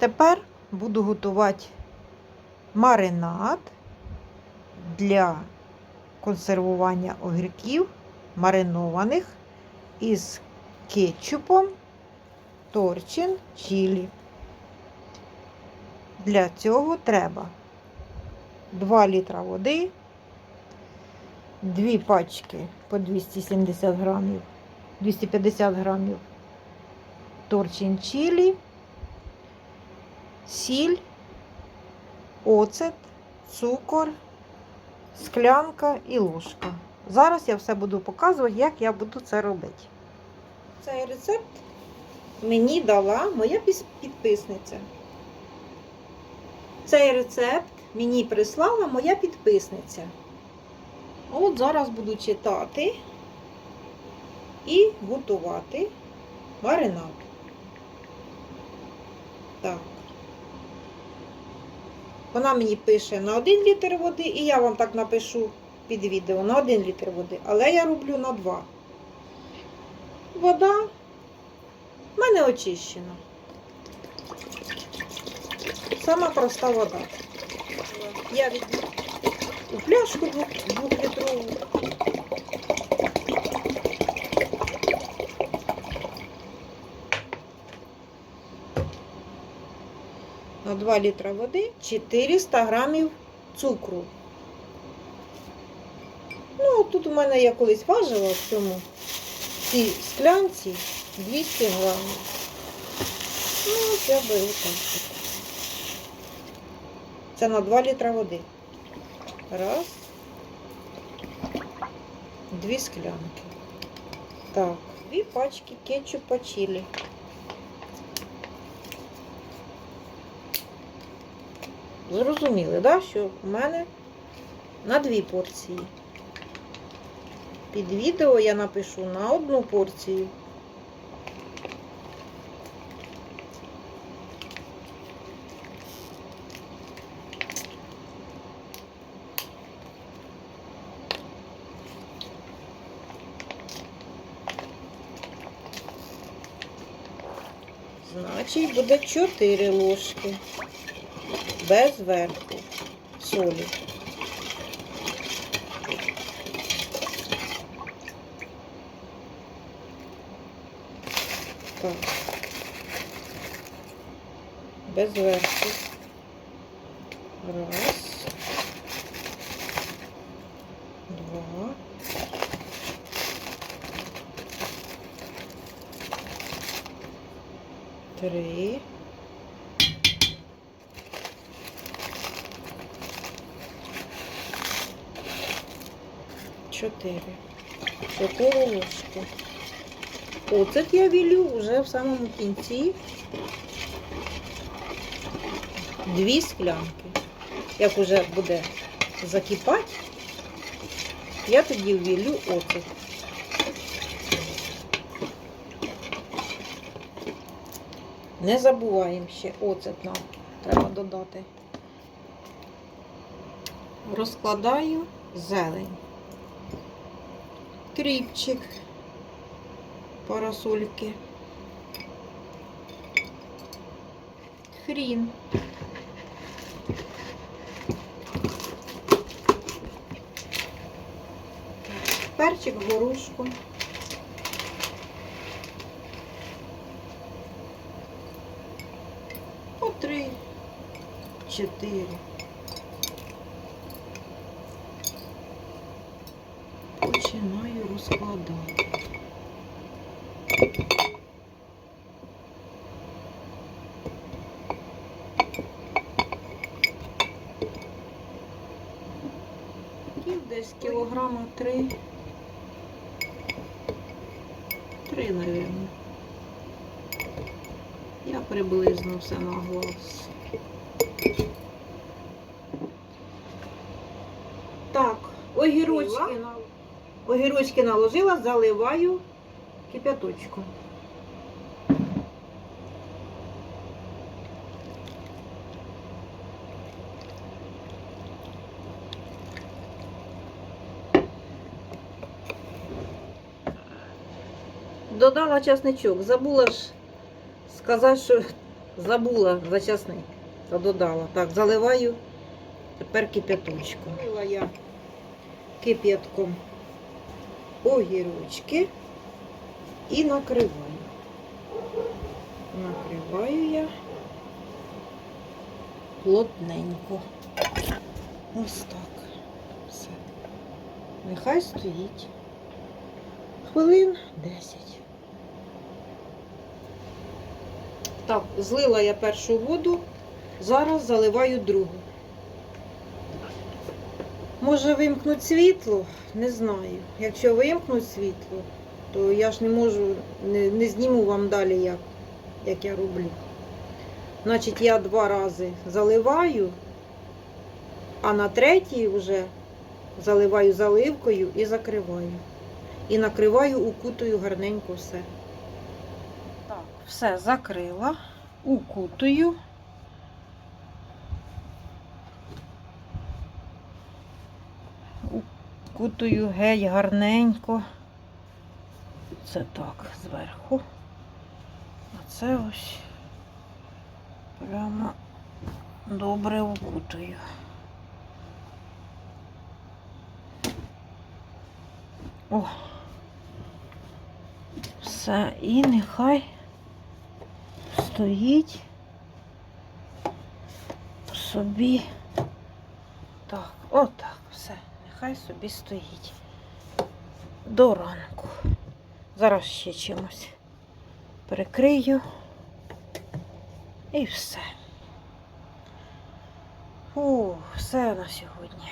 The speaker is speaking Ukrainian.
Тепер буду готувати маринад для консервування огірків маринованих із кетчупом торчин чилі. Для цього треба 2 літра води, 2 пачки по 270 грамів, 250 грамів торчин чилі, сіль, оцет, цукор, склянка і ложка. Зараз я все буду показувати, як я буду це робити. Цей рецепт мені дала моя підписниця. Цей рецепт мені прислала моя підписниця. От зараз буду читати і готувати маринад. Так. Вона мені пише на 1 літр води, і я вам так напишу під відео на 1 літр води, але я роблю на 2. Вода в мене очищена. Сама проста вода. Я від у пляшку двох- двохлітрову. На 2 літра води 400 грамів цукру. Ну, тут у мене я колись важила в цьому цій склянці 200 грамів. Ну, от я беру так. Це на 2 літра води. Раз. Дві склянки. Так, дві пачки кетчупа чилі. Зрозуміли, да, що в мене на дві порції. Під відео я напишу на одну порцію. Значить, буде 4 ложки без верху солі. Так. Без верху. Раз. Два. Три. Чотири. Чотири ложки. Оцет я вілю вже в самому кінці. Дві склянки. Як уже буде закипати, я тоді ввілю оцет. Не забуваємо ще оцет нам треба додати. Розкладаю зелень. Кріпчик парасольки. Хрін. Перчик горошку. По три, чотири. Починаю розкладати. Ків десь кілограма три. Три, мабуть. Я приблизно все на глаз. Так, огірочки, на- огірочки наложила, заливаю кипяточком. Додала часничок. Забула ж сказати, що Забула за часник. Та додала. Так, заливаю тепер кип'яточком. Залила я кип'ятком огірочки і накриваю. Накриваю я плотненько. Ось так. Все. Нехай стоїть. Хвилин 10. Так, злила я першу воду, зараз заливаю другу. Може вимкнуть світло? Не знаю. Якщо вимкнуть світло, то я ж не можу, не, не зніму вам далі, як, як я роблю. Значить, я два рази заливаю, а на третій вже заливаю заливкою і закриваю. І накриваю, укутую гарненько все. Так, все закрила, укутую. Укутую геть гарненько. Це так, зверху. А це ось прямо добре укутую. О. Все, і нехай стоїть собі. Так, отак, нехай собі стоїть. До ранку. Зараз ще чимось перекрию. І все. О, все на сьогодні.